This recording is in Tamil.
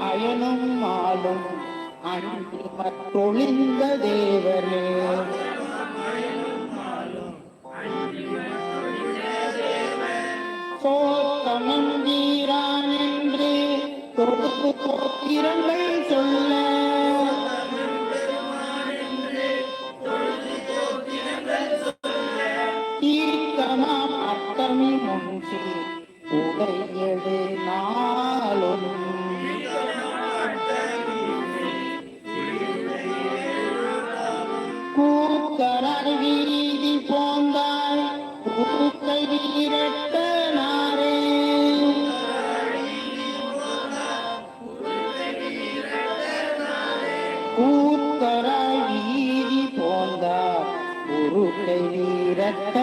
அயனும் மாலும் அன்றிமற்றொழிந்த தேவரே. சோத்தமம் தீரான் என்று தொகுப்பு கோத்திரங்கள் சொல்ல. தீர்க்கமாம் அத்தமி முன்றி உடையது கரர் வீதி போந்தாள் ஊக்கை வீரட்ட நாரே. கூத்தர வீதி போந்தாள் உருட்டை வீரட்ட